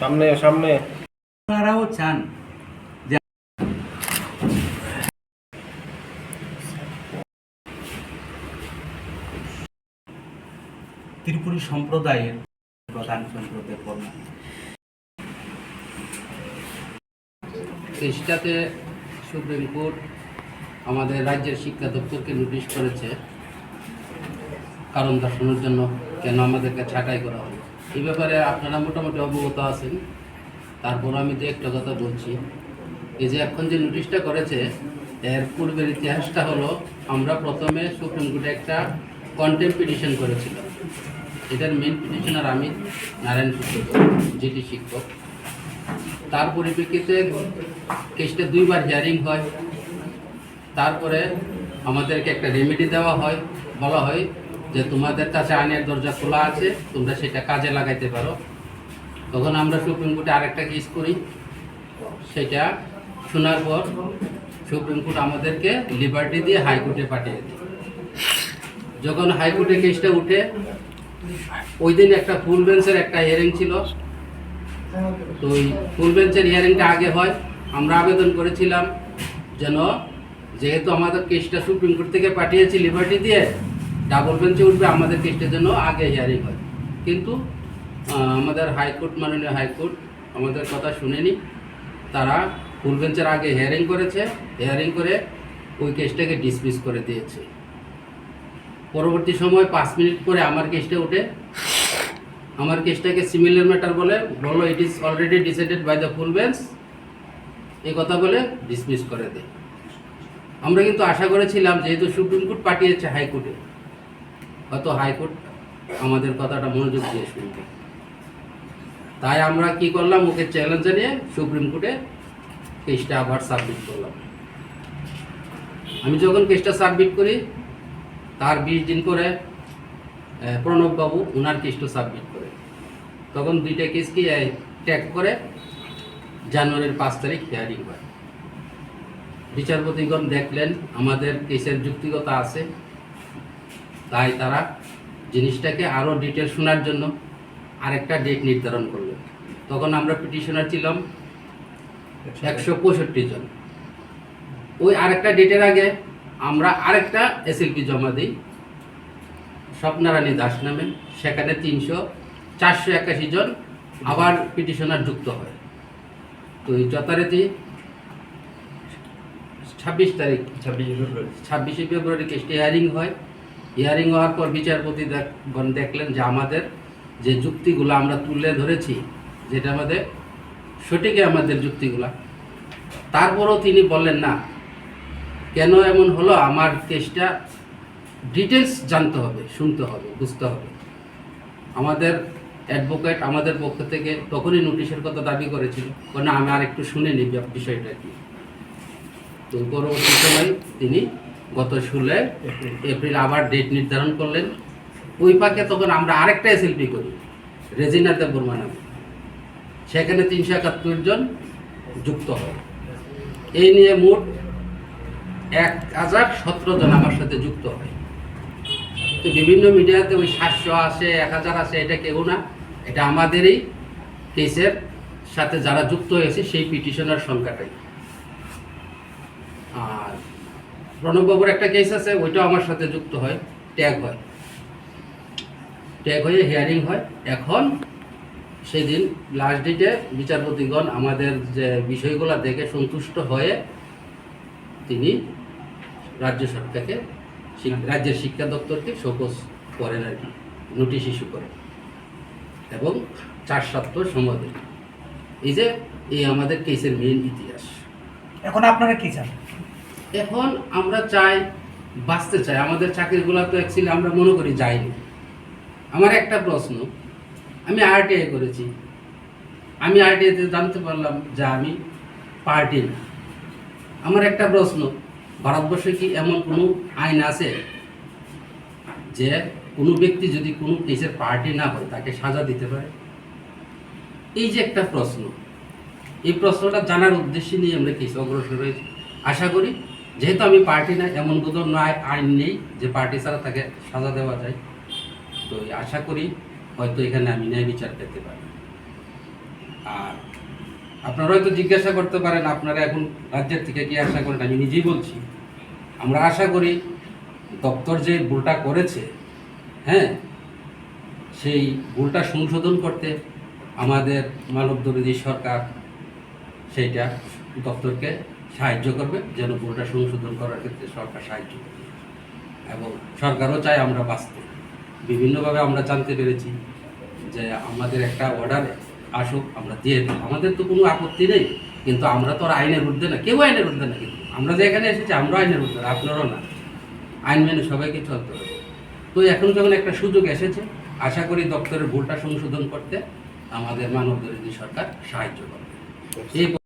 সামনে সামনে। আপনারাও চান যে ত্রিপুরী সম্প্রদায়ের প্রধান সম্প্রদায়ের কর্ম। চেষ্টাতে সুপ্রিম কোর্ট আমাদের রাজ্যের শিক্ষা দপ্তরকে নোটিশ করেছে কারণ দর্শনের জন্য কেন আমাদেরকে ছাঁটাই করা হলো। এই ব্যাপারে আপনারা মোটামুটি অবগত আছেন। তারপর আমি যে একটা কথা বলছি। এই যে এখন যে নোটিশটা করেছে, এর পূর্বের ইতিহাসটা হলো, আমরা প্রথমে সুপ্রিম কোর্টে একটা কন্টেম পিটিশন করেছিলাম। এটার মেন পিটিশনার আমি নারায়ণ শুক্ল যেটি শিক্ষক। তার পরিপ্রেক্ষিতে কেসটা দুইবার হিয়ারিং হয়। তারপরে আমাদেরকে একটা রেমেডি দেওয়া হয়। বলা হয় যে তোমাদের কাছে আইনের দরজা খোলা আছে, তোমরা সেটা কাজে লাগাইতে পারো। তখন আমরা সুপ্রিম কোর্টে আরেকটা কেস করি। সেটা শোনার পর সুপ্রিম কোর্ট আমাদেরকে লিবার্টি দিয়ে হাইকোর্টে পাঠিয়ে দিই যখন হাইকোর্টে কেসটা উঠে, ওই দিন একটা ফুল বেঞ্চের একটা হিয়ারিং ছিল। তো ওই ফুল বেঞ্চের হিয়ারিংটা আগে হয়। আমরা আবেদন করেছিলাম যেন যেহেতু আমাদের কেসটা সুপ্রিম কোর্ট থেকে পাঠিয়েছি লিবার্টি দিয়ে ডাবল বেঞ্চে উঠবে, আমাদের কেসটা যেন আগে হিয়ারিং হয়। কিন্তু আমাদের হাইকোর্ট মাননীয় হাইকোর্ট আমাদের কথা শুনেনি। তারা ফুল বেঞ্চের আগে হিয়ারিং করেছে হিয়ারিং করে ওই কেসটাকে ডিসমিস করে দিয়েছে। পরবর্তী সময় পাঁচ মিনিট পরে আমার কেসটা উঠে আমার কেসটাকে সিমিলার ম্যাটার বলে, বলো it is already decided by the full bench এই কথা বলে ডিসমিস করে দেয়। আমরা কিন্তু আশা করেছিলাম, যেহেতু সুপ্রিম কোর্ট পাঠিয়েছে হাইকোর্টে হয়তো হাইকোর্ট আমাদের কথাটা মনোযোগ দিয়ে শুনবে। তাই আমরা কি করলাম, ওকে চ্যালেঞ্জ জানিয়ে সুপ্রিম কোর্টে কেসটা আবার সাবমিট করলাম। আমি যখন কেসটা সাবমিট করি, তার বিশ দিন করে প্রণববাবু ওনার কেসটা সাবমিট করে। তখন দুইটা কেস কি ট্যাগ করে, জানুয়ারির পাঁচ তারিখ হিয়ারিং হয়। বিচারপতিগণ দেখলেন, আমাদের কেসের যুক্তিগতা আছে। তাই তারা জিনিসটাকে আরও ডিটেল শোনার জন্য আরেকটা ডেট নির্ধারণ করলেন তখন আমরা পিটিশনার ছিলাম একশো পঁয়ষট্টি জন। ওই আরেকটা ডেটের আগে আমরা আরেকটা এসএলপি জমা দিই স্বপ্নারানী দাস নামে। সেখানে তিনশো চারশো একাশি জন আবার পিটিশনার যুক্ত হয়। তো এই যথারীতি ছাব্বিশ তারিখ ছাব্বিশে ফেব্রুয়ারি। ছাব্বিশে ফেব্রুয়ারি কেসটি হিয়ারিং হয়। হিয়ারিং হওয়ার পর বিচারপতি দেখলেন যে আমাদের যে যুক্তিগুলো আমরা তুলে ধরেছি, যেটা আমাদের সঠিকই আমাদের যুক্তিগুলা, তারপরও তিনি বললেন, না, কেন এমন হলো? আমার কেসটা ডিটেলস জানতে হবে, শুনতে হবে, বুঝতে হবে। আমাদের অ্যাডভোকেট আমাদের পক্ষ থেকে তখনই নোটিশের কথা দাবি করেছিল না আমি আর একটু শুনে নিই বিষয়টা কি। তো পরবর্তী সময় তিনি গত ষোলো এপ্রিল আবার ডেট নির্ধারণ করলেন। ওই পাকে তখন আমরা আরেকটা এসএলপি করি রেজিনা দেববর্মা নামে। সেখানে তিনশো একাত্তর জন যুক্ত হয়। এই নিয়ে মোট এক হাজার সতেরো জন আমার সাথে যুক্ত হয়। তো বিভিন্ন মিডিয়াতে ওই সাতশো আসে, এক হাজার আসে, এটা কেউ না। এটা আমাদেরই কেসের সাথে যারা যুক্ত হয়েছে, সেই পিটিশনার সংখ্যাটাই। আর প্রণববাবুর একটা কেস আছে, ওইটাও আমার সাথে যুক্ত হয় ট্যাগ হয়। ট্যাগ হয়ে হিয়ারিং হয়। এখন সেদিন লাস্ট ডেটে বিচারপতিগণ আমাদের যে বিষয়গুলো দেখে সন্তুষ্ট হয়ে তিনি রাজ্য সরকারকে, রাজ্যের শিক্ষা দপ্তরকে শোকজ করেন আর কি নোটিশ ইস্যু করেন এবং চার সপ্তাহ সময় এই যে, এই আমাদের কেসের মেন ইতিহাস। এখন আপনারা কি চান? এখন আমরা চাই বাঁচতে চাই। আমাদের চাকরিগুলো তো অ্যাকচুয়ালি আমরা মনে করি যাইনি আমার একটা প্রশ্ন, আমি আরটিআই করেছি। আমি আরটিআইতে জানতে পারলাম যে আমি পার্টি না। আমার একটা প্রশ্ন, ভারতবর্ষে কি এমন কোনো আইন আছে যে কোনো ব্যক্তি যদি কোনো কেসের পার্টি না হয় তাকে সাজা দিতে পারে? এই যে একটা প্রশ্ন, এই প্রশ্নটা জানার উদ্দেশ্যে নিয়ে আমরা কেস অগ্রসর হয়েছি। আশা করি যেহেতু আমি পার্টি না, এমন কোনো নয় আইন নেই যে পার্টি ছাড়া তাকে সাজা দেওয়া যায়। তো আশা করি হয়তো এখানে আমি ন্যায় বিচার পেতে পারি। আর আপনারা হয়তো জিজ্ঞাসা করতে পারেন, আপনারা এখন রাজ্যের থেকে কি আশা করেন? আমি নিজেই বলছি। আমরা আশা করি দপ্তর যে ভুলটা করেছে হ্যাঁ সেই ভুলটা সংশোধন করতে আমাদের মানবদরদী সরকার সেইটা দপ্তরকে সাহায্য করবে যেন ভুলটা সংশোধন করার ক্ষেত্রে সরকার সাহায্য করবে। এবং সরকারও চায় আমরা বাঁচতে। বিভিন্নভাবে আমরা জানতে পেরেছি যে আমাদের একটা অর্ডার আসুক আমরা দিয়ে দেবো। আমাদের তো কোনো আপত্তি নেই কিন্তু আমরা তো আর আইনের ঊর্ধ্বে না। কেউ আইনের ঊর্ধ্বে না কিন্তু। আমরা যে এখানে এসেছি আমরা আইনের ঊর্ধ্বে না, আপনারাও না। আইন মেনে সবাইকে চলতে হবে। তো এখন যখন একটা সুযোগ এসেছে আশা করি দপ্তরের ভুলটা সংশোধন করতে আমাদের মানব সরকার সাহায্য করবে। এই